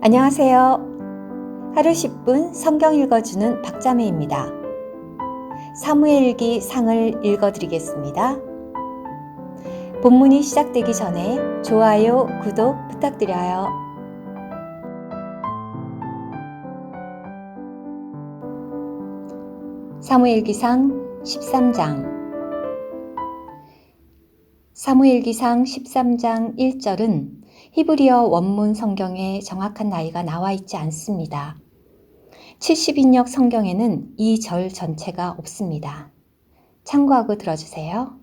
안녕하세요. 하루 10분 성경 읽어주는 박자매입니다. 사무엘기 상을 읽어드리겠습니다. 본문이 시작되기 전에 좋아요, 구독 부탁드려요. 사무엘기상 13장 사무엘기상 13장 1절은 히브리어 원문 성경에 정확한 나이가 나와 있지 않습니다. 70인역 성경에는 이 절 전체가 없습니다. 참고하고 들어주세요.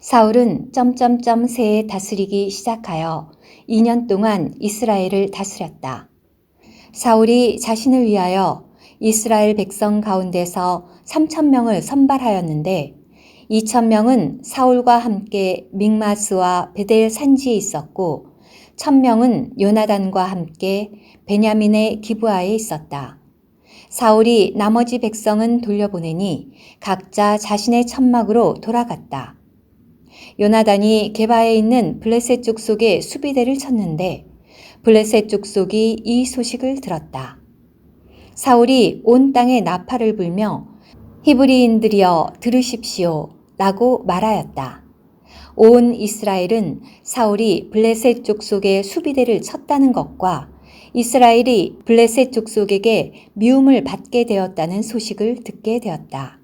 사울은 점점점 세에 다스리기 시작하여 2년 동안 이스라엘을 다스렸다. 사울이 자신을 위하여 이스라엘 백성 가운데서 3천명을 선발하였는데 2천명은 사울과 함께 믹마스와 베델 산지에 있었고 1000명은 요나단과 함께 베냐민의 기부하에 있었다. 사울이 나머지 백성은 돌려보내니 각자 자신의 천막으로 돌아갔다. 요나단이 게바에 있는 블레셋 족속의 수비대를 쳤는데 블레셋 족속이 이 소식을 들었다. 사울이 온 땅에 나팔을 불며 히브리인들이여 들으십시오 라고 말하였다. 온 이스라엘은 사울이 블레셋 족속의 수비대를 쳤다는 것과 이스라엘이 블레셋 족속에게 미움을 받게 되었다는 소식을 듣게 되었다.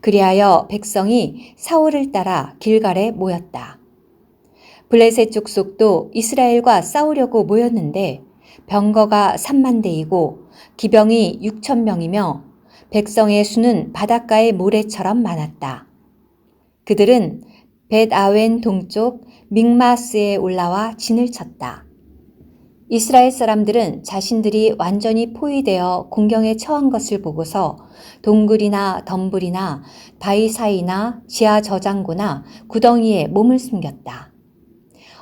그리하여 백성이 사울을 따라 길갈에 모였다. 블레셋 족속도 이스라엘과 싸우려고 모였는데 병거가 3만 대이고 기병이 6천 명이며 백성의 수는 바닷가의 모래처럼 많았다. 그들은 벳아웬 동쪽 믹마스에 올라와 진을 쳤다. 이스라엘 사람들은 자신들이 완전히 포위되어 공경에 처한 것을 보고서 동굴이나 덤불이나 바위 사이나 지하 저장고나 구덩이에 몸을 숨겼다.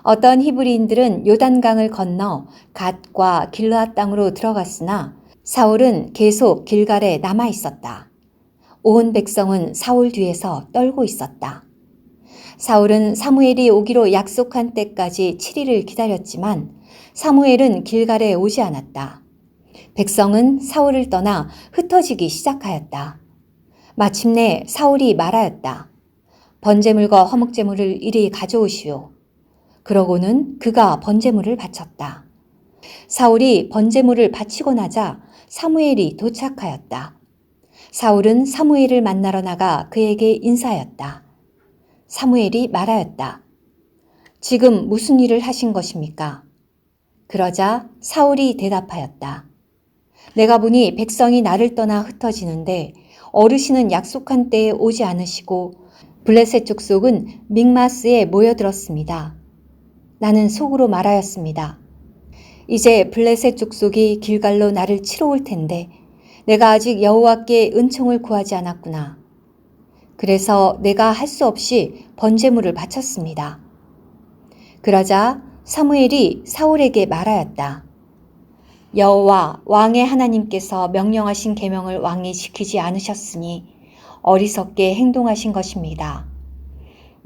어떤 히브리인들은 요단강을 건너 갓과 길르앗 땅으로 들어갔으나 사울은 계속 길갈에 남아 있었다. 온 백성은 사울 뒤에서 떨고 있었다. 사울은 사무엘이 오기로 약속한 때까지 7일을 기다렸지만 사무엘은 길갈에 오지 않았다. 백성은 사울을 떠나 흩어지기 시작하였다. 마침내 사울이 말하였다. 번제물과 허목제물을 이리 가져오시오. 그러고는 그가 번제물을 바쳤다. 사울이 번제물을 바치고 나자 사무엘이 도착하였다. 사울은 사무엘을 만나러 나가 그에게 인사하였다. 사무엘이 말하였다. 지금 무슨 일을 하신 것입니까? 그러자 사울이 대답하였다. 내가 보니 백성이 나를 떠나 흩어지는데 어르신은 약속한 때에 오지 않으시고 블레셋 족속은 믹마스에 모여들었습니다. 나는 속으로 말하였습니다. 이제 블레셋 족속이 길갈로 나를 치러 올 텐데 내가 아직 여호와께 은총을 구하지 않았구나. 그래서 내가 할 수 없이 번제물을 바쳤습니다. 그러자 사무엘이 사울에게 말하였다. 여호와 왕의 하나님께서 명령하신 계명을 왕이 지키지 않으셨으니 어리석게 행동하신 것입니다.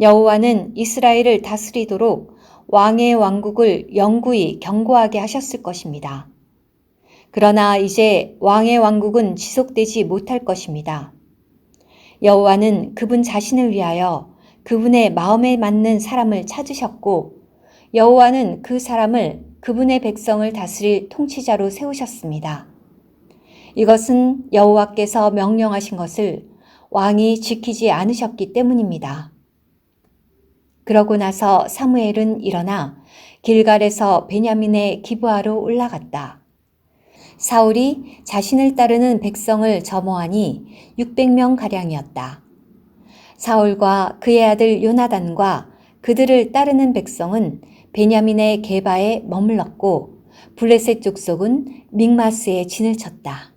여호와는 이스라엘을 다스리도록 왕의 왕국을 영구히 경고하게 하셨을 것입니다. 그러나 이제 왕의 왕국은 지속되지 못할 것입니다. 여호와는 그분 자신을 위하여 그분의 마음에 맞는 사람을 찾으셨고 여호와는 그 사람을 그분의 백성을 다스릴 통치자로 세우셨습니다. 이것은 여호와께서 명령하신 것을 왕이 지키지 않으셨기 때문입니다. 그러고 나서 사무엘은 일어나 길갈에서 베냐민의 기부하러 올라갔다. 사울이 자신을 따르는 백성을 점호하니 600명 가량이었다. 사울과 그의 아들 요나단과 그들을 따르는 백성은 베냐민의 게바에 머물렀고 블레셋 족속은 믹마스에 진을 쳤다.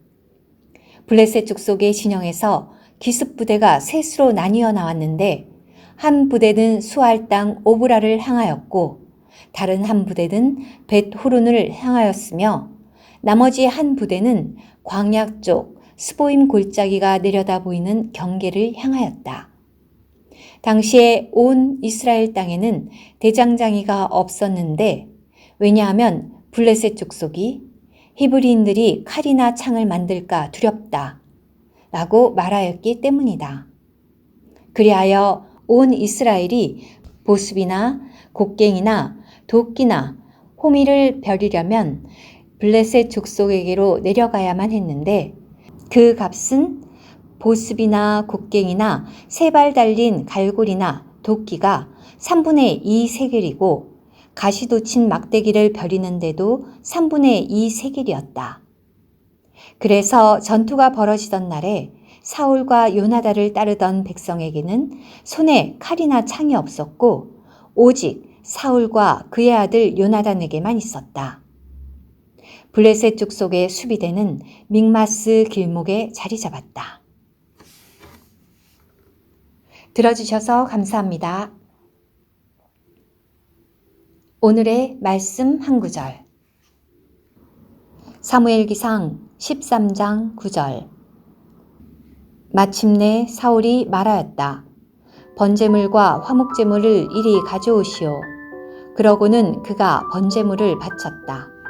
블레셋 족속의 진영에서 기습 부대가 셋으로 나뉘어 나왔는데 한 부대는 수알 땅 오브라를 향하였고 다른 한 부대는 벳 호룬을 향하였으며 나머지 한 부대는 광야 쪽 스보임 골짜기가 내려다 보이는 경계를 향하였다. 당시에 온 이스라엘 땅에는 대장장이가 없었는데 왜냐하면 블레셋 족속이 히브리인들이 칼이나 창을 만들까 두렵다. 라고 말하였기 때문이다. 그리하여 온 이스라엘이 보습이나 곡괭이나 도끼나 호미를 벼리려면 블레셋 족속에게로 내려가야만 했는데 그 값은 보습이나 곡괭이나 세 발 달린 갈고리나 도끼가 3분의 2 세겔이고 가시돋친 막대기를 벼리는데도 3분의 2 세겔이었다. 그래서 전투가 벌어지던 날에 사울과 요나다를 따르던 백성에게는 손에 칼이나 창이 없었고 오직 사울과 그의 아들 요나단에게만 있었다. 블레셋 족 속의 수비대는 믹마스 길목에 자리 잡았다. 들어주셔서 감사합니다. 오늘의 말씀 한 구절. 사무엘기상 13장 9절. 마침내 사울이 말하였다. 번제물과 화목제물을 이리 가져오시오. 그러고는 그가 번제물을 바쳤다.